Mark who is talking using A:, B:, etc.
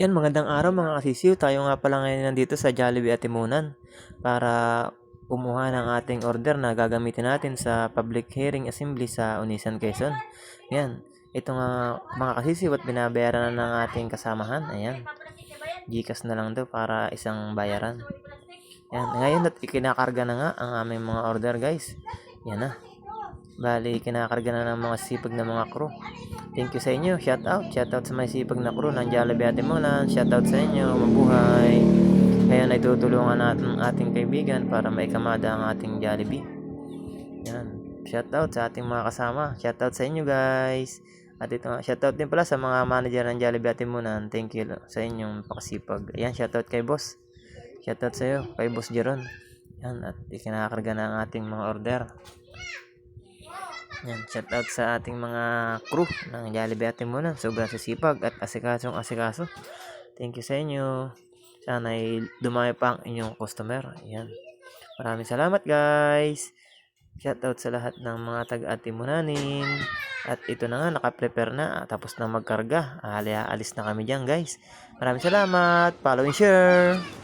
A: Yan, magandang araw mga kasisiw. Tayo nga pala ngayon nandito sa Jollibee Atimunan para kumuha ng ating order na gagamitin natin sa public hearing assembly sa Unisan Quezon. Yan, ito nga mga kasisiw at binabayaran na ng ating kasamahan. Ayan, Gcash na lang daw para isang bayaran. Yan, ngayon at ikinakarga na nga ang aming mga order guys. Yan na. Bali, kinakarga na ng mga sipag na mga crew. Thank you sa inyo. Shout out. Shout out sa mga sipag na crew ng Jollibee Atimunan. Shout out sa inyo. Mabuhay. Ngayon ay tutulungan natin ang ating kaibigan para maikamada ang ating Jollibee. Yan. Shout out sa ating mga kasama. Shout out sa inyo guys. At ito nga, shout out din pala sa mga manager ng Jollibee Atimunan. Thank you sa inyong pakasipag. Ayan, shout out kay boss. Shout out sa iyo, kay boss Jeron. Yan, at ikinakarga na ang ating mga order. Yan, shout out sa ating mga crew ng Jollibee Atimunan. Sobrang sisipag at asikasong asikaso. Thank you sa inyo. Sana ay dumami pa ang inyong customer. Yan. Maraming salamat guys. Shout out sa lahat ng mga taga-atimunanin. At ito na nga, naka-prepare na. Tapos na magkarga. Ali, alis na kami dyan guys. Maraming salamat. Follow and share.